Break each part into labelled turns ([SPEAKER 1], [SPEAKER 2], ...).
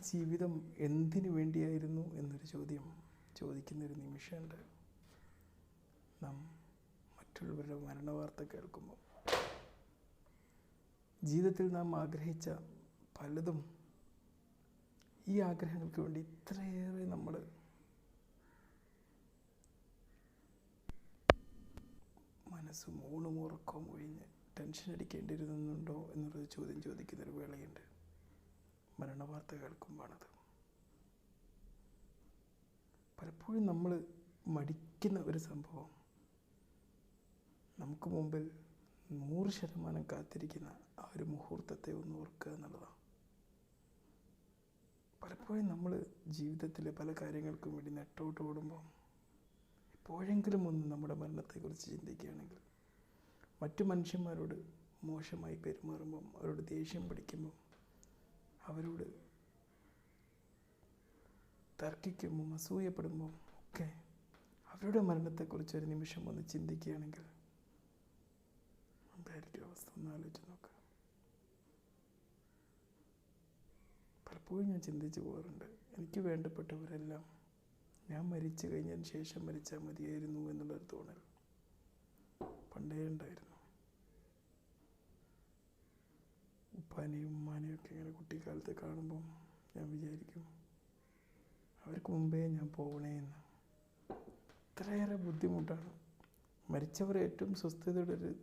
[SPEAKER 1] ജീവിതം എന്തിനു വേണ്ടിയായിരുന്നു എന്നൊരു ചോദ്യം ചോദിക്കുന്നൊരു നിമിഷമുണ്ട്. നാം മറ്റുള്ളവരുടെ മരണവാർത്ത കേൾക്കുമ്പോൾ. ജീവിതത്തിൽ നാം ആഗ്രഹിച്ച പലതും ഈ ആഗ്രഹങ്ങൾക്ക് വേണ്ടി ഇത്രയേറെ നമ്മൾ മനസ്സും ഊണും ഉറക്കവും ഒഴിഞ്ഞ് ടെൻഷൻ അടിക്കേണ്ടിയിരുന്നുണ്ടോ എന്നുള്ളൊരു ചോദ്യം ചോദിക്കുന്നൊരു വേളയുണ്ട്. മരണവാർത്ത കേൾക്കുമ്പോഴാണത് പലപ്പോഴും നമ്മൾ മടിക്കുന്ന ഒരു സംഭവം നമുക്ക് മുമ്പിൽ നൂറ് ശതമാനം കാത്തിരിക്കുന്ന ആ ഒരു മുഹൂർത്തത്തെ ഒന്ന് ഓർക്കുക എന്നുള്ളതാണ്. പലപ്പോഴും നമ്മൾ ജീവിതത്തിലെ പല കാര്യങ്ങൾക്കും വേണ്ടി നെട്ടോട്ട് ഓടുമ്പോൾ എപ്പോഴെങ്കിലും ഒന്ന് നമ്മുടെ മരണത്തെക്കുറിച്ച് ചിന്തിക്കുകയാണെങ്കിൽ മറ്റു മനുഷ്യന്മാരോട് മോശമായി പെരുമാറുമ്പം അവരോട് ദേഷ്യം പിടിക്കുമ്പം അവരോട് തർക്കിക്കുമ്പം അസൂയപ്പെടുമ്പം ഒക്കെ അവരുടെ മരണത്തെക്കുറിച്ച് ഒരു നിമിഷം ഒന്ന് ചിന്തിക്കുകയാണെങ്കിൽ എന്തായിരിക്കും അവസ്ഥ? ഒന്ന് ആലോചിച്ച് നോക്കുക പലപ്പോഴും ഞാൻ ചിന്തിച്ചു പോകാറുണ്ട്. എനിക്ക് വേണ്ടപ്പെട്ടവരെല്ലാം ഞാൻ മരിച്ചു കഴിഞ്ഞതിന് ശേഷം മരിച്ചാൽ മതിയായിരുന്നു എന്നുള്ളൊരു തോന്നൽ പണ്ടേ ഉണ്ടായിരുന്നു. ഉപ്പാനെയും ഉമ്മാനെയും ഒക്കെ ഇങ്ങനെ കുട്ടിക്കാലത്ത് കാണുമ്പം ഞാൻ വിചാരിക്കും അവർക്ക് മുമ്പേ ഞാൻ പോകണേ എന്ന്. ഇത്രയേറെ ബുദ്ധിമുട്ടാണ്. മരിച്ചവർ ഏറ്റവും സ്വസ്ഥതയുടെ ഒരു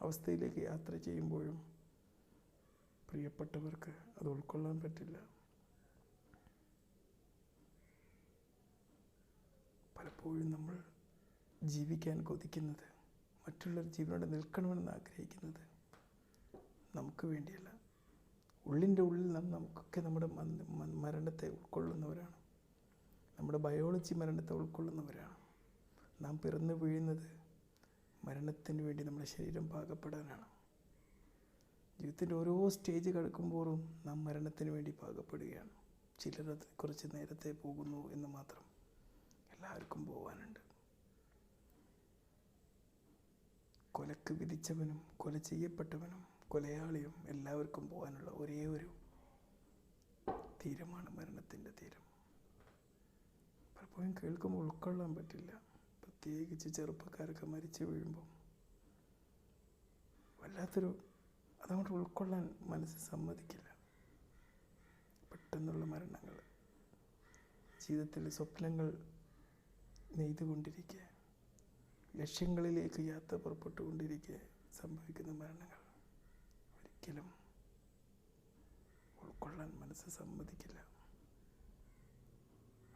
[SPEAKER 1] അവസ്ഥയിലേക്ക് യാത്ര ചെയ്യുമ്പോഴും പ്രിയപ്പെട്ടവർക്ക് അത് ഉൾക്കൊള്ളാൻ പറ്റില്ല. പലപ്പോഴും നമ്മൾ ജീവിക്കാൻ കൊതിക്കുന്നത് മറ്റുള്ളവർ ജീവനോടെ നിൽക്കണമെന്ന് ആഗ്രഹിക്കുന്നത് നമുക്ക് വേണ്ടിയല്ല. ഉള്ളിന്റെ ഉള്ളിൽ നിന്ന് നമുക്കൊക്കെ നമ്മുടെ മരണത്തെ ഉൾക്കൊള്ളുന്നവരാണ്. നമ്മുടെ ബയോളജി മരണത്തെ ഉൾക്കൊള്ളുന്നവരാണ്. നാം പിറന്നു വീഴുന്നത് മരണത്തിന് വേണ്ടി നമ്മുടെ ശരീരം പാകപ്പെടാനാണ്. ജീവിതത്തിന്റെ ഓരോ സ്റ്റേജ് കടക്കുമ്പോഴും നാം മരണത്തിന് വേണ്ടി പാകപ്പെടുകയാണ്. ചിലർ കുറച്ച് നേരത്തെ പോകുന്നു എന്ന് മാത്രം എല്ലാവർക്കും പോകാനുണ്ട് കൊലക്ക് വിധിച്ചവനും കൊല ചെയ്യപ്പെട്ടവനും കൊലയാളിയും എല്ലാവർക്കും പോകാനുള്ള ഒരേ ഒരു തീരമാണ് മരണത്തിന്റെ തീരം. പലപ്പോഴും കേൾക്കുമ്പോൾ ഉൾക്കൊള്ളാൻ പറ്റില്ല. പ്രത്യേകിച്ച് ചെറുപ്പക്കാരൊക്കെ മരിച്ചു വീഴുമ്പോൾ വല്ലാത്തൊരു അതങ്ങോട്ട് ഉൾക്കൊള്ളാൻ മനസ്സ് സമ്മതിക്കില്ല. പെട്ടെന്നുള്ള മരണങ്ങൾ. ജീവിതത്തിലെ സ്വപ്നങ്ങൾ നെയ്തുകൊണ്ടിരിക്കുക ലക്ഷ്യങ്ങളിലേക്ക് യാത്ര പുറപ്പെട്ടുകൊണ്ടിരിക്കുക സംഭവിക്കുന്ന മരണങ്ങൾ. ഒരിക്കലും ഉൾക്കൊള്ളാൻ മനസ്സ് സമ്മതിക്കില്ല.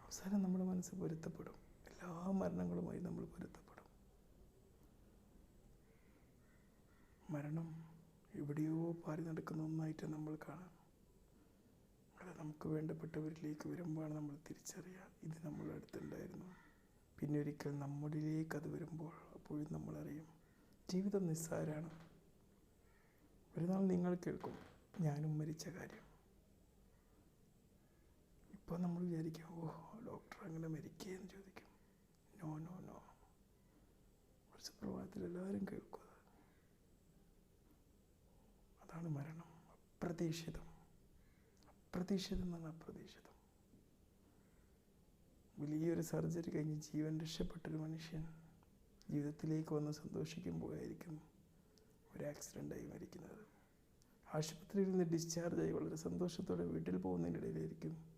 [SPEAKER 1] അവസാനം നമ്മുടെ മനസ്സ് പൊരുത്തപ്പെടും. എല്ലാ മരണങ്ങളുമായി നമ്മൾ പൊരുത്തപ്പെടും. മരണം എവിടെയോ പാറി നടക്കുന്ന ഒന്നായിട്ട് നമ്മൾ കാണാം. അത് നമുക്ക് വേണ്ടപ്പെട്ടവരിലേക്ക് വരുമ്പോഴാണ് നമ്മൾ തിരിച്ചറിയുക. ഇത് നമ്മളുടെ അടുത്തുണ്ടായിരുന്നു. പിന്നെ ഒരിക്കൽ നമ്മളിലേക്ക് അത് വരുമ്പോൾ അപ്പോഴും നമ്മളറിയും. ജീവിതം നിസ്സാരാണ്. ഒരു നാൾ നിങ്ങൾ കേൾക്കും ഞാനും മരിച്ച കാര്യം. ഇപ്പോൾ നമ്മൾ വിചാരിക്കും ഓ ഡോക്ടർ അങ്ങനെ മരിക്കുകയെന്ന് ചോദിക്കും. നോ നോ നോ ഒരു സുപ്രഭാതത്തിൽ എല്ലാവരും കേൾക്കുക അതാണ് മരണം. അപ്രതീക്ഷിതം. അപ്രതീക്ഷിതം എന്നാണ് അപ്രതീക്ഷിതം. വലിയൊരു സർജറി കഴിഞ്ഞ് ജീവൻ രക്ഷപ്പെട്ടൊരു മനുഷ്യൻ ജീവിതത്തിലേക്ക് വന്ന് സന്തോഷിക്കുമ്പോഴായിരിക്കും ഒരു ആക്സിഡന്റായി മരിക്കുന്നത്. ആശുപത്രിയിൽ നിന്ന് ഡിസ്ചാർജ് ആയി വളരെ സന്തോഷത്തോടെ വീട്ടിൽ പോകുന്നതിനിടയിലായിരിക്കും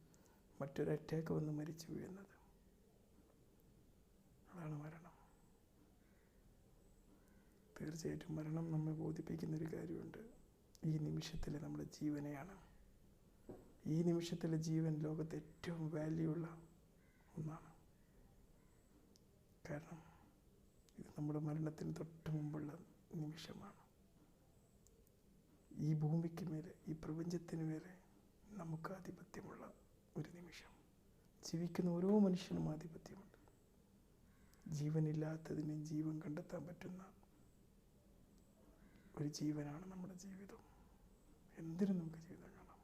[SPEAKER 1] മറ്റൊരു അറ്റാക്ക് വന്ന് മരിച്ചു വീഴുന്നത്. അതാണ് മരണം. തീർച്ചയായിട്ടും മരണം നമ്മെ ബോധിപ്പിക്കുന്ന ഒരു കാര്യമുണ്ട്. ഈ നിമിഷത്തിലെ നമ്മുടെ ജീവനെയാണ്. ഈ നിമിഷത്തിലെ ജീവൻ ലോകത്തെ ഏറ്റവും വാല്യൂ ഉള്ള ഒന്നാണ്. കാരണം ഇത് നമ്മുടെ മരണത്തിന് തൊട്ട് മുമ്പുള്ള നിമിഷമാണ് ഈ ഭൂമിക്ക് മേലെ ഈ പ്രപഞ്ചത്തിന് മേലെ നമുക്ക് ആധിപത്യമുള്ള ഒരു നിമിഷം. ജീവിക്കുന്ന ഓരോ മനുഷ്യനും ആധിപത്യമുണ്ട്. ജീവനില്ലാത്തതിന് ജീവൻ കണ്ടെത്താൻ പറ്റുന്ന ഒരു ജീവനാണ് നമ്മുടെ ജീവിതം. എന്തിനും നമുക്ക് ജീവിതം കാണാം.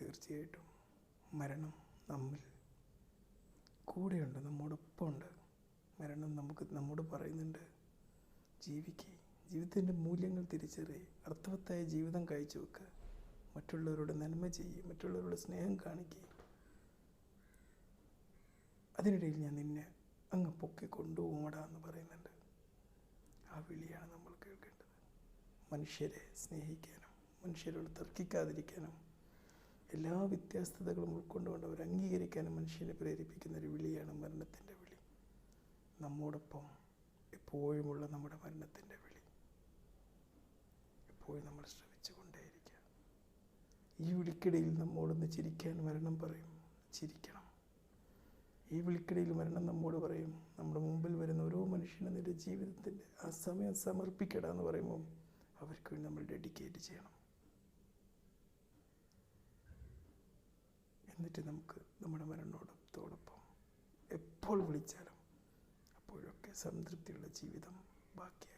[SPEAKER 1] തീർച്ചയായിട്ടും മരണം നമ്മിൽ കൂടെയുണ്ട് നമ്മോടൊപ്പം മരണം നമുക്ക് നമ്മോട് പറയുന്നുണ്ട് ജീവിക്ക്. ജീവിതത്തിന്റെ മൂല്യങ്ങൾ തിരിച്ചറിയുക അർത്ഥവത്തായ ജീവിതം കാഴ്ചവെക്കുക മറ്റുള്ളവരോട് നന്മ ചെയ്യുക മറ്റുള്ളവരോട് സ്നേഹം കാണിക്കുക അതിനിടയിൽ ഞാൻ നിന്നെ അങ്ങ് പൊക്കി കൊണ്ടുപോകടാ എന്ന് പറയുന്നുണ്ട്. ആ വിളിയാണ് നമ്മൾ കേൾക്കേണ്ടത്. മനുഷ്യരെ സ്നേഹിക്കാനും മനുഷ്യരോട് തർക്കിക്കാതിരിക്കാനും എല്ലാ വ്യത്യസ്തതകളും ഉൾക്കൊണ്ടുകൊണ്ട് അവർ അംഗീകരിക്കാനും മനുഷ്യനെ പ്രേരിപ്പിക്കുന്ന ഒരു വിളിയാണ് മരണത്തിന്റെ നമ്മോടൊപ്പം എപ്പോഴുമുള്ള നമ്മുടെ മരണത്തിന്റെ വിളി. എപ്പോഴും നമ്മൾ ശ്രമിച്ചു കൊണ്ടേയിരിക്കുക ഈ വിളിക്കിടയിൽ നമ്മോടൊന്ന് ചിരിക്കാൻ മരണം പറയും. ചിരിക്കണം. ഈ വിളിക്കിടയിൽ മരണം നമ്മോട് പറയും. നമ്മുടെ മുമ്പിൽ വരുന്ന ഓരോ മനുഷ്യനും നിന്റെ ജീവിതത്തിന്റെ ആ സമയം സമർപ്പിക്കട എന്ന് പറയുമ്പോൾ അവർക്ക് വേണ്ടി നമ്മൾ ഡെഡിക്കേറ്റ് ചെയ്യണം. എന്നിട്ട് നമുക്ക് നമ്മുടെ മരണത്തോടൊപ്പം എപ്പോൾ വിളിച്ചാലും സംതൃപ്തിയുള്ള ജീവിതം പോവാം